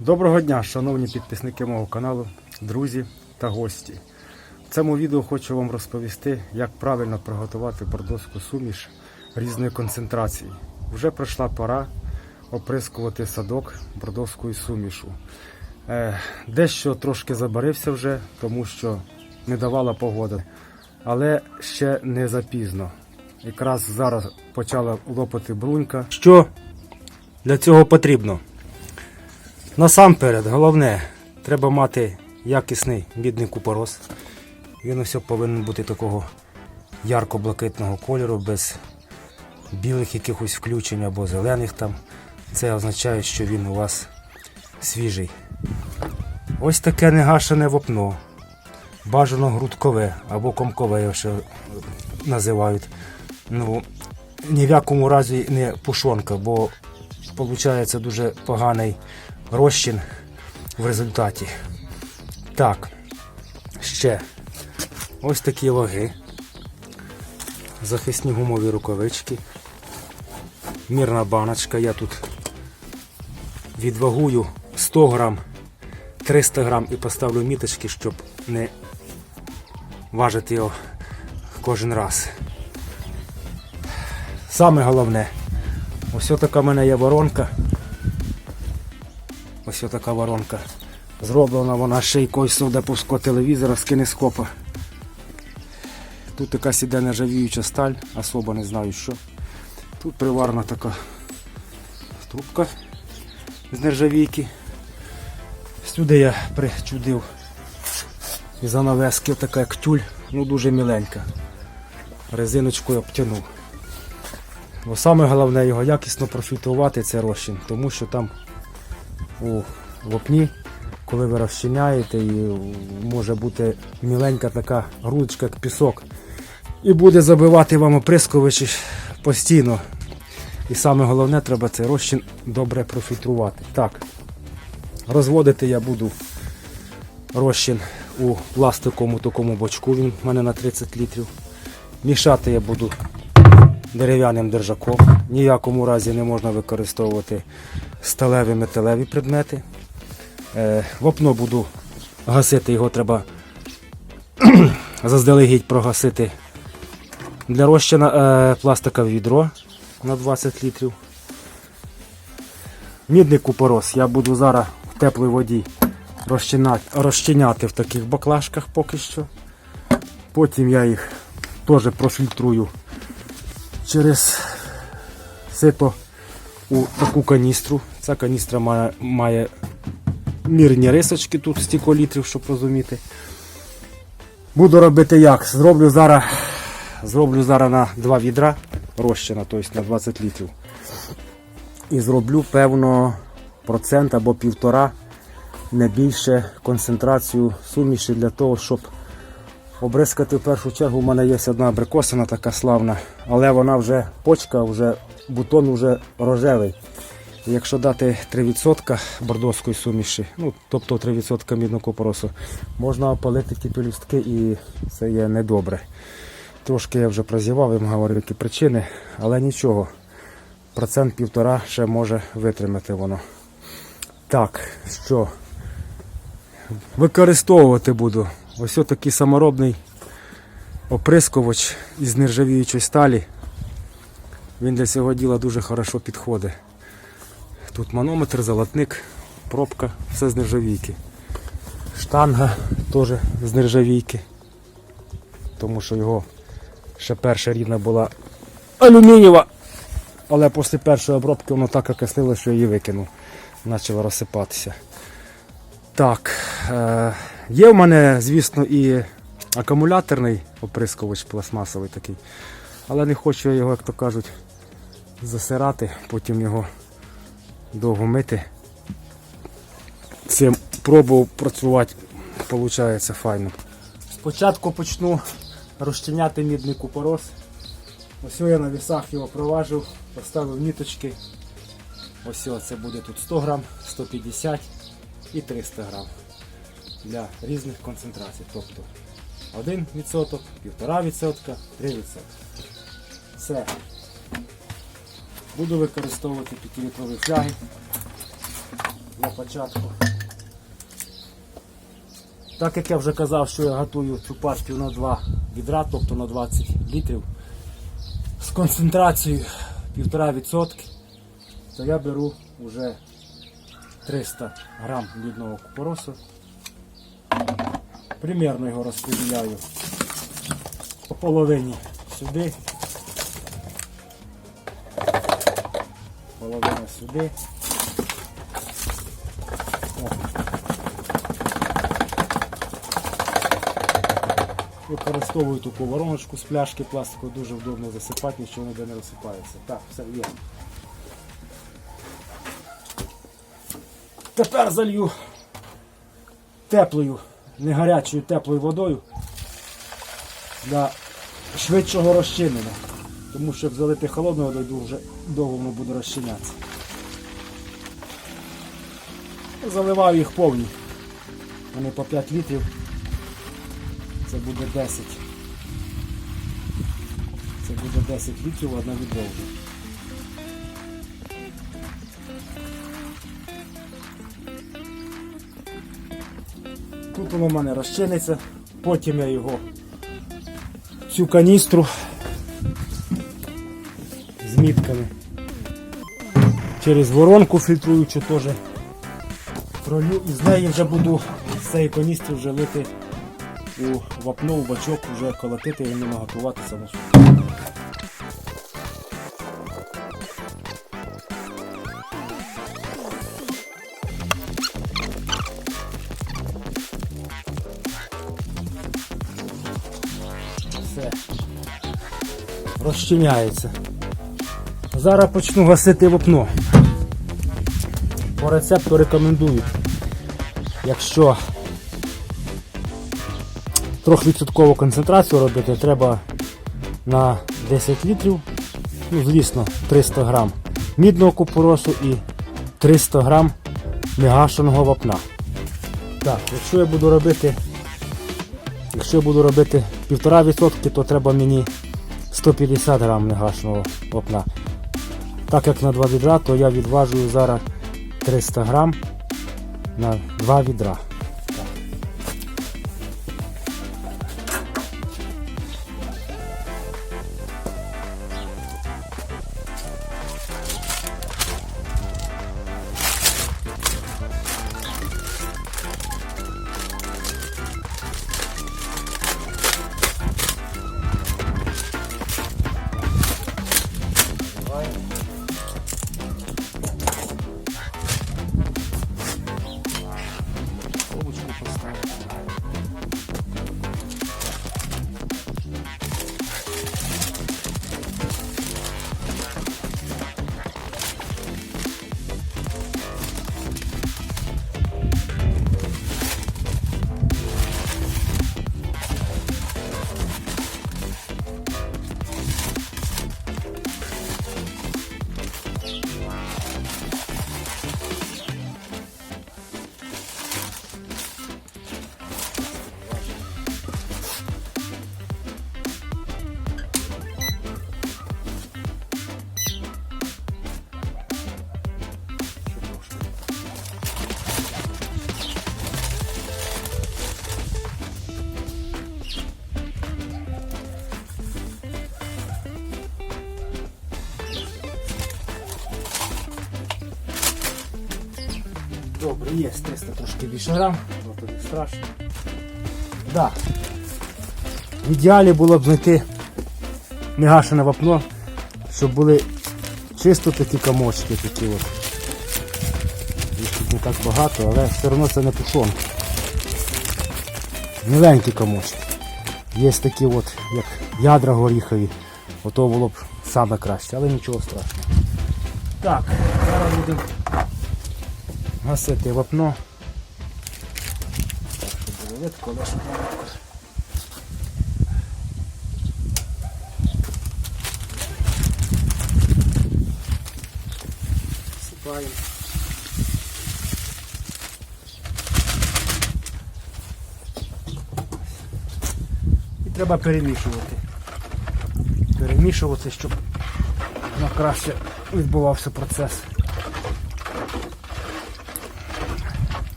Доброго дня, шановні підписники мого каналу, друзі та гості. В цьому відео хочу вам розповісти, як правильно приготувати бордоську суміш різної концентрації. Вже пройшла пора оприскувати садок бордоською сумішу. Е, дещо трошки забарився вже, тому що не давала погода, але ще не запізно. Якраз зараз почала лопати брунька. Що для цього потрібно? Насамперед, головне, треба мати якісний мідний купорос. Він ось повинен бути такого ярко-блакитного кольору, без білих якихось включень або зелених там. Це означає, що він у вас свіжий. Ось таке негашене вапно. Бажано грудкове або комкове його ще називають. Ну, ні в якому разі не пушонка, бо виходить дуже поганий розчин в результаті. Так, ще ось такі ваги, захисні гумові рукавички, мірна баночка. Я тут відвагую 100 грам, 300 грам і поставлю міточки, щоб не важити його кожен раз. Саме головне, ось така в мене є воронка. Ось така воронка. Зроблена вона шийкою совдеповського телевізора з кинескопа. Тут якась іде нержавіюча сталь, особо не знаю що. Тут приварна така трубка з нержавійки. Сюди я причудив і занавески така як тюль, ну дуже міленька. Резиночкою обтянув. Бо саме головне його якісно профільтрувати це розчин, тому що там у вопні, коли ви розчиняєте, і може бути міленька така грудочка, як пісок. І буде забивати вам оприскувачі постійно. І саме головне, треба цей розчин добре профільтрувати. Так, розводити я буду розчин у пластиковому такому бочку, він в мене на 30 літрів. Мішати я буду дерев'яним держаком. Ніякому разі не можна використовувати сталеві металеві предмети. Е, вапно буду гасити, його треба заздалегідь прогасити. Для розчина е, пластикове відро на 20 літрів. Мідний купорос я буду зараз в теплій воді розчиняти, розчиняти в таких баклажках поки що. Потім я їх теж профільтрую через сито у таку каністру. Ця каністра має, має мірні рисочки тут стільки літрів, щоб розуміти. Буду робити як? Зроблю зараз, зроблю зараз на 2 відра розчина, тобто на 20 літрів. І зроблю певно процент або півтора, не більше концентрацію суміші для того, щоб обрискати в першу чергу. У мене є одна абрикосина така славна, але вона вже почка, вже бутон вже рожевий. Якщо дати 3% бордоської суміші, ну тобто 3% мідного купоросу, можна опалити ті пелюстки і це є недобре. Трошки я вже прозівав, їм говорив, які причини, але нічого. Процент півтора ще може витримати воно. Так, що використовувати буду ось такий саморобний оприскувач із нержавіючої сталі. Він для цього діла дуже хорошо підходить. Тут манометр, золотник, пробка, все з нержавійки. Штанга теж з нержавійки. Тому що його ще перша рідна була алюмінієва. Але після першої обробки воно так окислило, що її викинув. Почало розсипатися. Так, е, є в мене, звісно, і акумуляторний оприскувач пластмасовий такий. Але не хочу я його, як то кажуть, засирати, потім його довго мити. Цим пробував працювати, виходить файно. Спочатку почну розчиняти мідний купорос. Ось я на вісах його проважив, поставив ніточки. Ось це буде тут 100 грам, 150 і 300 грам для різних концентрацій. Тобто 1%, 1,5%, 3%. Все. Буду використовувати 5-літрові фляги. для початку. Так як я вже казав, що я готую цю партію на 2 відра, тобто на 20 літрів, з концентрацією 1,5%, то я беру вже 300 грам мідного купоросу. Примерно його розподіляю по половині сюди, половина сюди. Використовую таку вороночку з пляшки пластикової, дуже вдобно засипати, нічого ніде не розсипається. Так, все є. Тепер залью теплою, не гарячою, теплою водою для швидшого розчинення. Тому що залити холодною водою, дуже довго воно буде розчинятися. Заливаю їх повні. Вони по 5 літрів. Це буде 10. Це буде 10 літрів одна відро воно в мене розчиниться, потім я його цю каністру з мітками через воронку фільтруючу теж пролю і з неї вже буду з цієї каністри вже лити у вапно, у бачок, вже колотити і ними готуватися на Розчиняється. Зараз почну гасити вапно. По рецепту рекомендую. Якщо трьохвідсоткову концентрацію робити, треба на 10 літрів, ну звісно, 300 грам мідного купоросу і 300 грам негашеного вапна. Так, якщо я буду робити, якщо я буду робити 1,5%, то треба мені 150 грам негашного вапна. Так як на два відра, то я відважую зараз 300 грам на два відра. 300 трошки більше грам, бо то страшно. Да. В ідеалі було б знайти негашене вапно, щоб були чисто такі комочки такі от. Їх тут не так багато, але все одно це не тушонка. Миленькі комочки. Є такі от, як ядра горіхові. Ото було б саме краще, але нічого страшного. Так, зараз будемо гасити вапно. Не видко. Всипаємо. І треба перемішувати. Перемішувати, щоб на краще відбувався процес.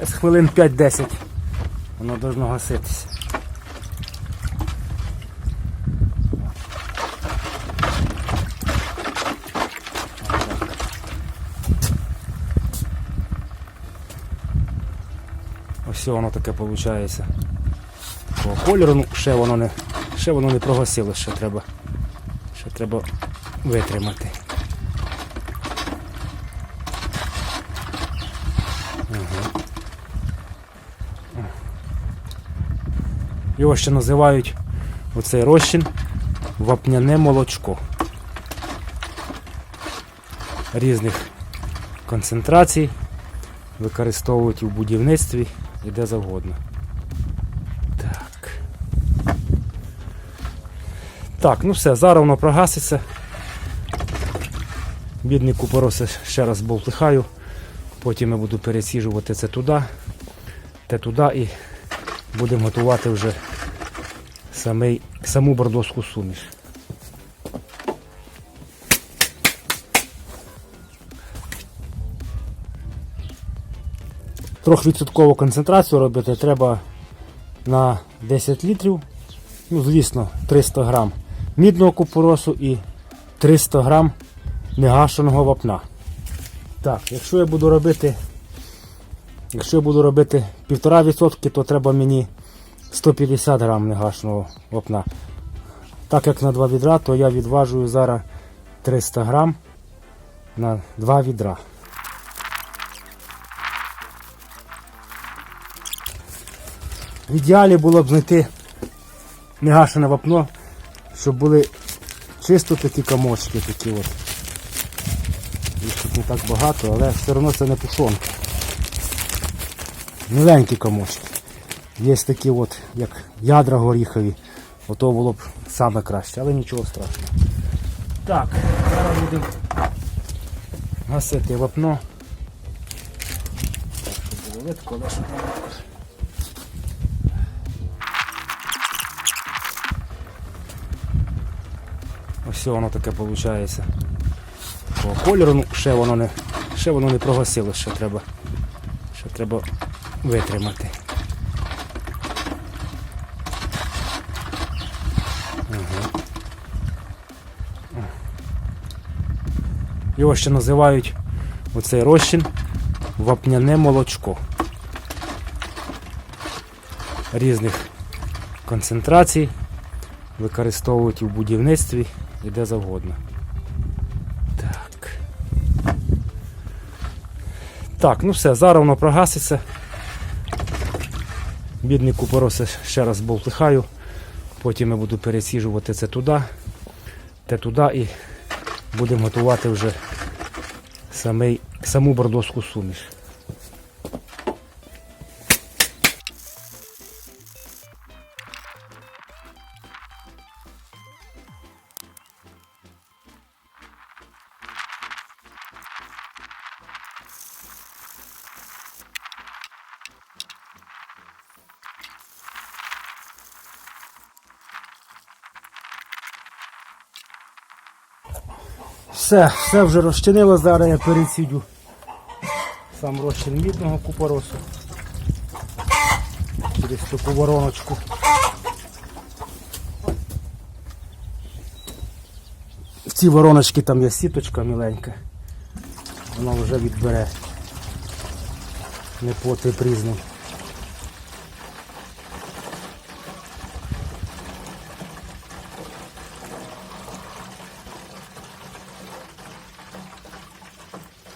Десь хвилин 5-10 воно должно гаситися. Ось воно таке виходить. Такого кольору, ну ще воно не, ще воно не прогасило, ще треба, ще треба витримати. Його ще називають оцей розчин вапняне молочко. Різних концентрацій використовують в будівництві і де завгодно. Так. Так, ну все, зараз воно прогаситься. Бідний купорос ще раз болтихаю. Потім я буду пересіжувати це туди, те туди і будемо готувати вже самий, саму бордоську суміш. Трьохвідсоткову концентрацію робити треба на 10 літрів. Ну, звісно, 300 грам мідного купоросу і 300 грам негашеного вапна. Так, якщо я буду робити, якщо я буду робити 1,5%, то треба мені 150 грам негашеного вапна. Так як на 2 відра, то я відважую зараз 300 грам на 2 відра. В ідеалі було б знайти негашене вапно, щоб були чисто такі комочки такі от. Їх тут не так багато, але все одно це не пушонки. Міленькі комочки. Є такі от, як ядра горіхові. Ото було б саме краще, але нічого страшного. Так, зараз будемо гасити вапно. Ось воно таке виходить. Такого кольору, ну ще воно не, ще воно не прогасило, ще треба, ще треба витримати. Його ще називають оцей розчин вапняне молочко. Різних концентрацій використовують і в будівництві і де завгодно. Так. Так, ну все, зараз воно прогаситься. Бідний купорос ще раз болтихаю. Потім я буду пересіжувати це туди, те туди і будемо готувати вже самий, саму бордоску суміш. Все, все вже розчинило, зараз я пересідю сам розчин мідного купоросу через таку вороночку. В цій вороночці там є сіточка міленька, вона вже відбере непотріб різний.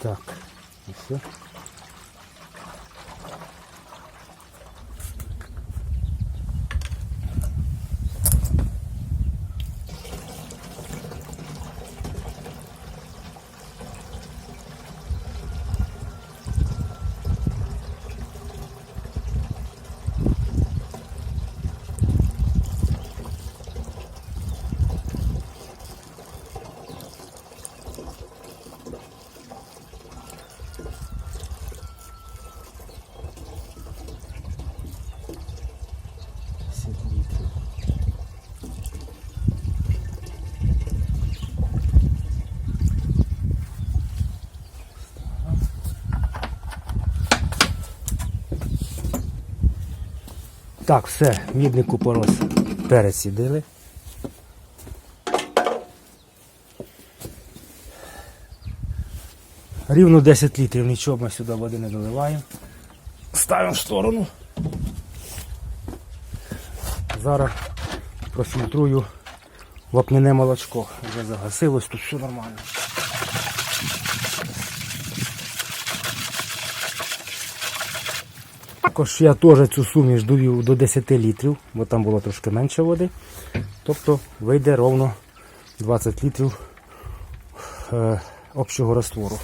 Так, і все. Так, все, мідний купорос пересідили. Рівно 10 літрів, нічого ми сюди води не доливаємо. Ставимо в сторону. Зараз профільтрую вапняне молочко. Вже загасилось, тут все нормально. Також я теж цю суміш довів до 10 літрів, бо там було трошки менше води. Тобто вийде ровно 20 літрів е, общого раствору.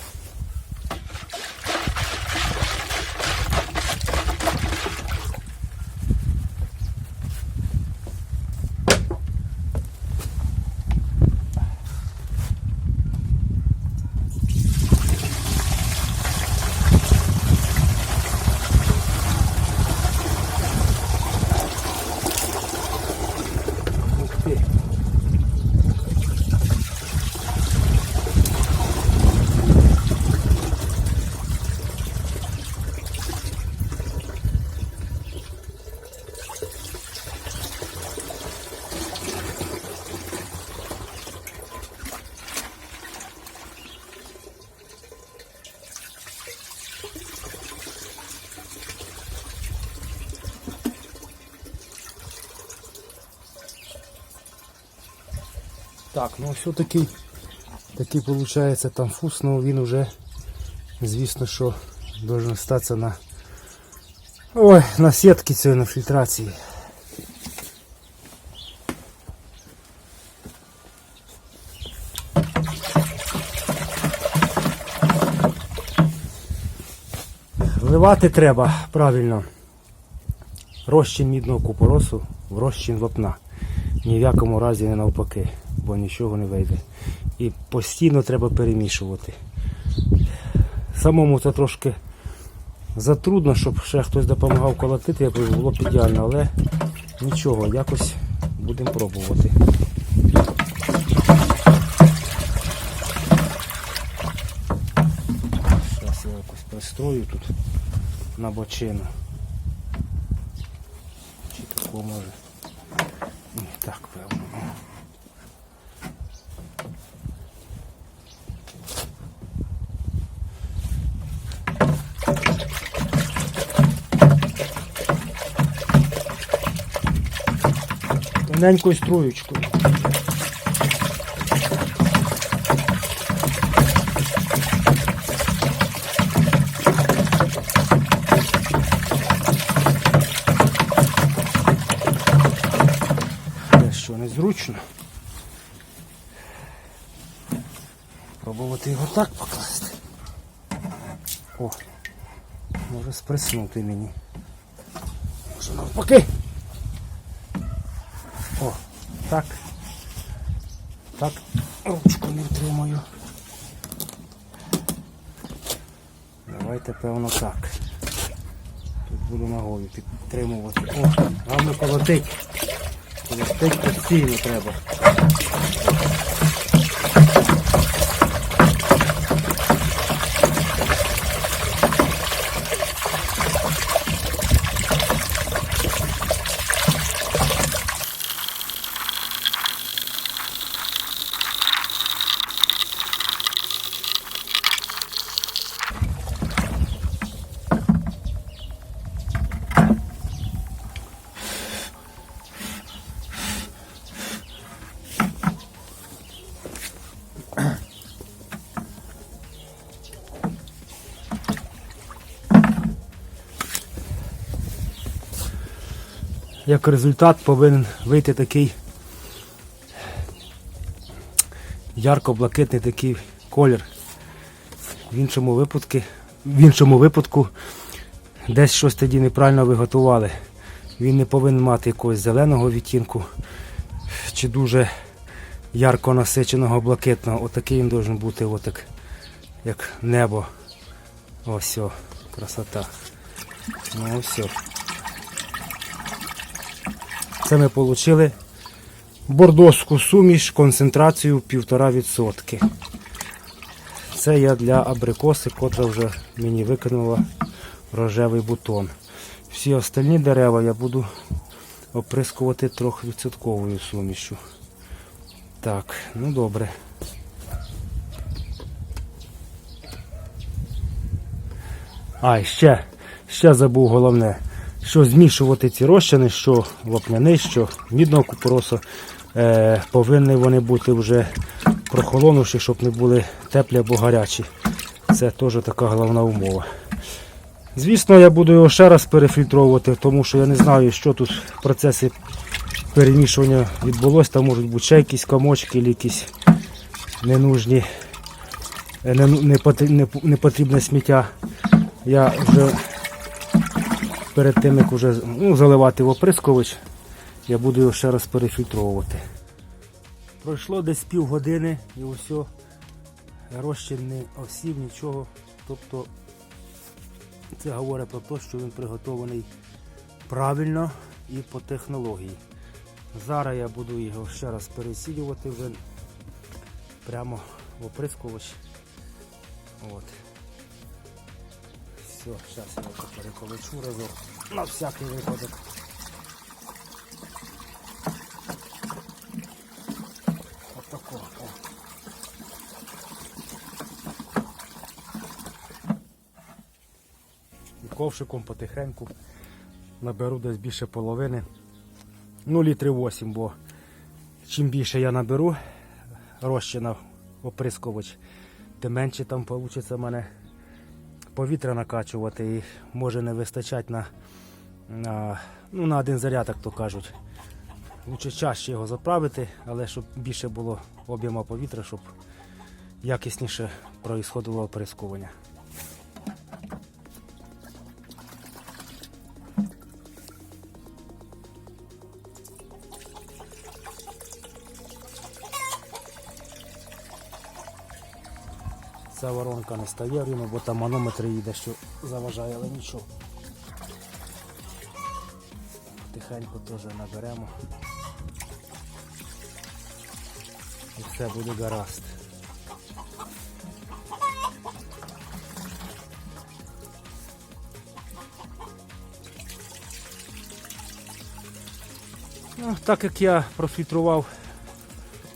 Так, ну все такий, виходить там фус, ну він уже, звісно, що должен статися на ой, на сітки цієї на фільтрації. Вливати треба правильно розчин мідного купоросу в розчин вапна. Ні в якому разі не навпаки, бо нічого не вийде. І постійно треба перемішувати. Самому це трошки затрудно, щоб ще хтось допомагав колотити, я б було б ідеально, але нічого, якось будемо пробувати. Зараз я якось пристрою тут на бочину. Чи тако може. Ні, так, певно. ну. Тоненькою струючкою. Те, що незручно. Пробувати його так покласти. О, може сприснути мені. Може навпаки. О, так. Так, ручку не втримаю. Давайте, певно, так. Тут буду ногою підтримувати. О, гарно колотить. Колотить постійно треба. Як результат повинен вийти такий ярко-блакитний такий колір. В іншому випадку, в іншому випадку десь щось тоді неправильно виготували. Він не повинен мати якогось зеленого відтінку чи дуже ярко насиченого блакитного. Отакий він должен бути, отак, як небо. Ось, красота. Ну все. Це ми отримали бордоську суміш концентрацію 1,5%. Це я для абрикоси, котра вже мені викинула рожевий бутон. всі остальні дерева я буду оприскувати 3% сумішю. Так, ну добре. А, ще, ще забув головне, що змішувати ці розчини, що вапняний, що мідного купоросу, е, повинні вони бути вже прохолонувши, щоб не були теплі або гарячі. Це теж така головна умова. Звісно, я буду його ще раз перефільтровувати, тому що я не знаю, що тут в процесі перемішування відбулося. Там можуть бути ще якісь комочки, якісь ненужні, е, не- не потр- не- непотрібне сміття. Я вже перед тим, як вже ну, заливати в оприскувач, я буду його ще раз перефільтровувати. Пройшло десь півгодини і усе, розчин не осів, нічого. Тобто це говорить про те, що він приготований правильно і по технології. Зараз я буду його ще раз пересілювати вже прямо в оприскувач. От. Все, зараз я його переколочу разок на всякий випадок. Отако. І ковшиком потихеньку наберу десь більше половини. Ну, літрів 8, бо чим більше я наберу розчина оприскувач, тим менше там вийде в мене повітря накачувати і може не вистачати на, на, ну, на один заряд, як то кажуть. Лучше чаще його заправити, але щоб більше було об'єму повітря, щоб якісніше проїсходило оприскування. Ця воронка не стає рівно, бо там манометр їде, що заважає, але нічого. Тихенько теж наберемо. І все буде гаразд. Ну, так як я профільтрував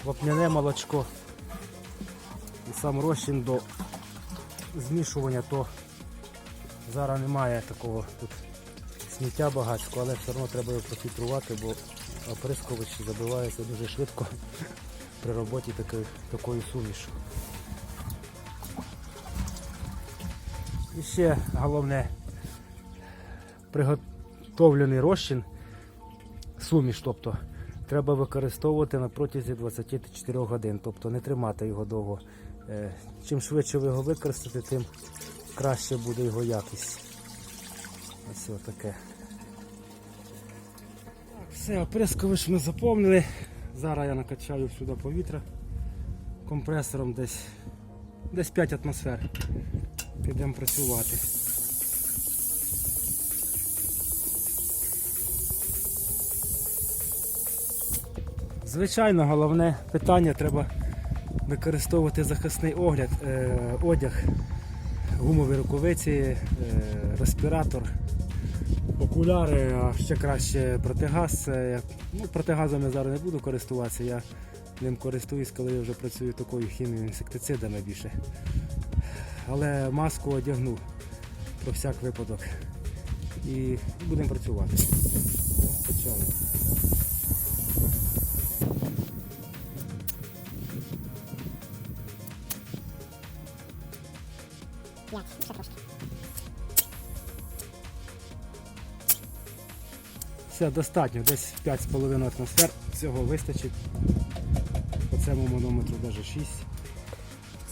вапняне молочко і сам розчин до змішування, то зараз немає такого тут сміття багатського, але все одно треба його профільтрувати, бо оприскувач забивається дуже швидко при роботі такої, такою сумішу. І ще головне приготовлений розчин, суміш, тобто треба використовувати на протязі 24 годин, тобто не тримати його довго. Е, Чим швидше ви його використаєте, тим краще буде його якість. Ось таке. Все, оприскувач ми заповнили. Зараз я накачаю сюди повітря компресором десь, десь 5 атмосфер. Підемо працювати. Звичайно, головне питання треба використовувати захисний огляд, е, одяг, гумові рукавиці, е, респіратор, окуляри, а ще краще протигаз. Е, Ну, протигазом я зараз не буду користуватися, я ним користуюсь, коли я вже працюю такою хімією, інсектицидами більше. Але маску одягну про всяк випадок. І будемо працювати. Почали. Все, достатньо, десь 5,5 атмосфер, цього вистачить. По цьому манометру навіть 6.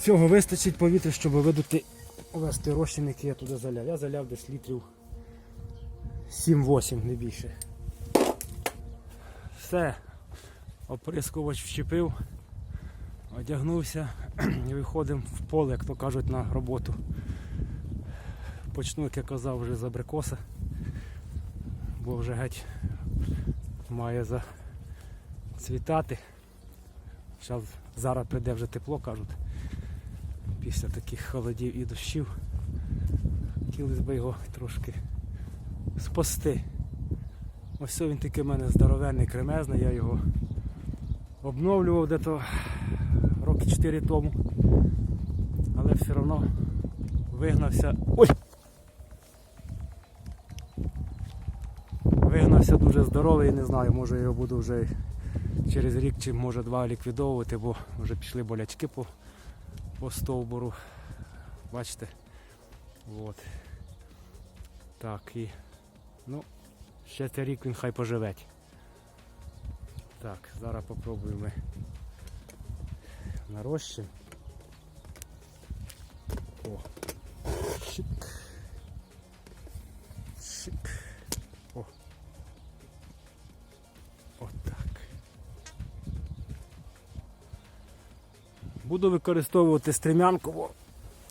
Цього вистачить повітря, щоб видути вести розчин, який я туди заляв. Я заляв десь літрів 7-8, не більше. Все, оприскувач вщепив, одягнувся і виходимо в поле, як то кажуть, на роботу. Почну, як я казав, вже з абрикоса, бо вже геть має зацвітати. Зараз, зараз прийде вже тепло, кажуть, після таких холодів і дощів. Хотілося б його трошки спасти. Ось він такий в мене здоровенний, кремезний, я його обновлював десь роки 4 тому. Але все одно вигнався. Ой! Вигнався дуже здоровий, не знаю, може його буду вже через рік чи може два ліквідовувати, бо вже пішли болячки по, по стовбуру. Бачите? От. Так і. Ну, ще цей рік він хай поживеть. Так, зараз попробуємо нарощимо. Буду використовувати стрімянку, бо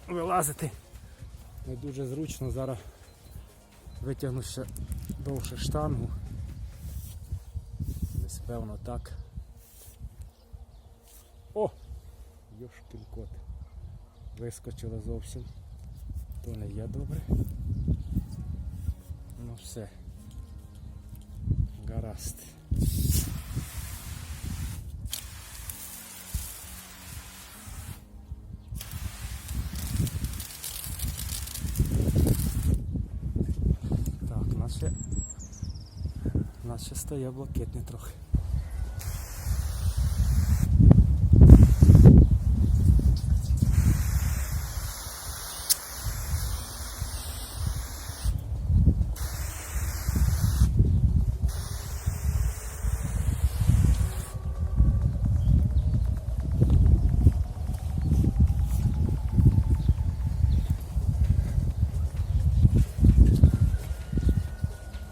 вилазити не дуже зручно. Зараз витягну ще довше штангу. Десь певно так. О! Йошкін кот. Вискочила зовсім. То не є добре. Ну все. Гаразд. У я блакитний трохи.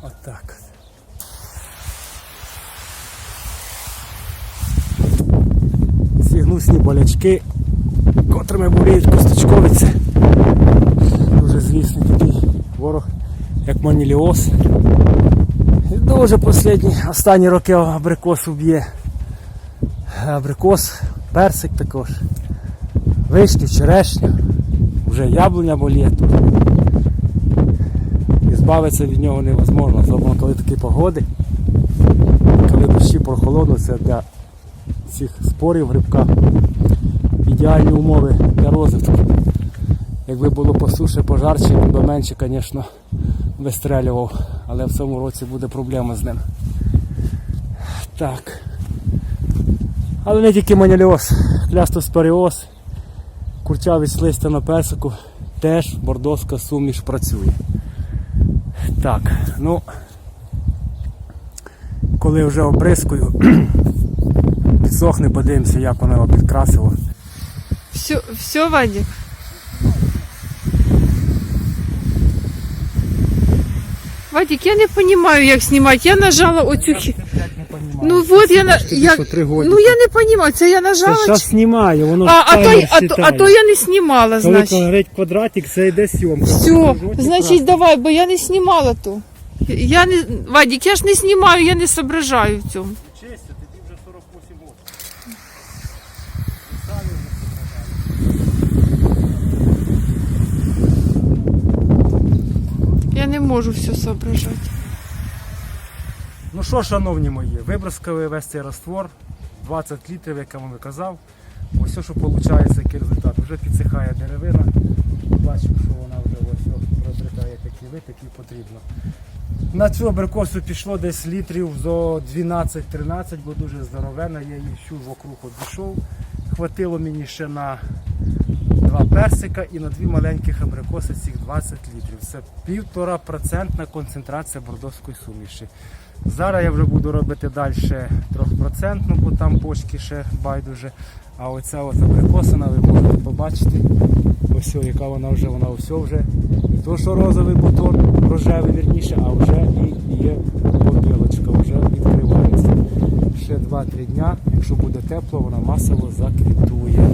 Отак. от. Ці гнусні болячки, котрими боліють косточковиці. Дуже звісний такий ворог, як маніліоз. І дуже останні, останні роки абрикос уб'є. Абрикос, персик також. Вишні, черешня, вже яблуня боліє тут і збавитися від нього невозможно, особливо коли такі погоди, коли дощі прохолодно, це для цих спорів грибка ідеальні умови для розвитку. Якби було по суші пожарче, він би менше, звісно, вистрелював, але в цьому році буде проблема з ним. Так. Але не тільки маніліоз, клястоспоріоз, курчавість листя на персику, теж бордоська суміш працює. Так, ну коли вже оприскую, підсохне, подивимося, як воно його підкрасило. Все, все, Вадик? Вадик, я не понимаю, як знімати. Я нажала оцю хі... Ну вот я на я... Ну я не понимаю, це я Це нажала. зараз знімаю, воно А, а, то, а, то, а то я не знімала, Коли значить. говорить квадратик, це йде сьомка. Все, значить давай, бо я не знімала то. Я не... Вадик, я ж не знімаю, я не соображаю в цьому. Честь, тоді вже 48 років. Я не можу все соображати. Ну що, шановні мої, вибризкали весь цей раствор, 20 літрів, як я вам казав. Ось все, що виходить, який результат. Вже підсихає деревина. Бачимо, що вона вже ось розритає такі вид, який потрібно. На цю абрикосу пішло десь літрів зо 12-13, бо дуже здоровена. Я її всю вокруг обійшов. Хватило мені ще на два персика і на дві маленьких абрикоси цих 20 літрів. Це півтора процентна концентрація бордовської суміші. Зараз я вже буду робити далі 3%, бо там почки ще байдуже. А оця от абрикосина ви можете побачити. Ось яка вона вже, вона ось вже. Не то, що розовий бутон, рожевий вірніше, а вже і є побілочка, вже відкривається. Ще 2-3 дня, якщо буде тепло, вона масово заквітує.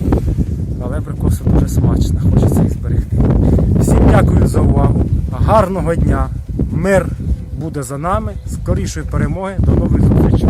Але абрикоса дуже смачно, хочеться їх зберегти. Всім дякую за увагу. Гарного дня. Мир буде за нами. Скорішої перемоги. До нових зустрічей.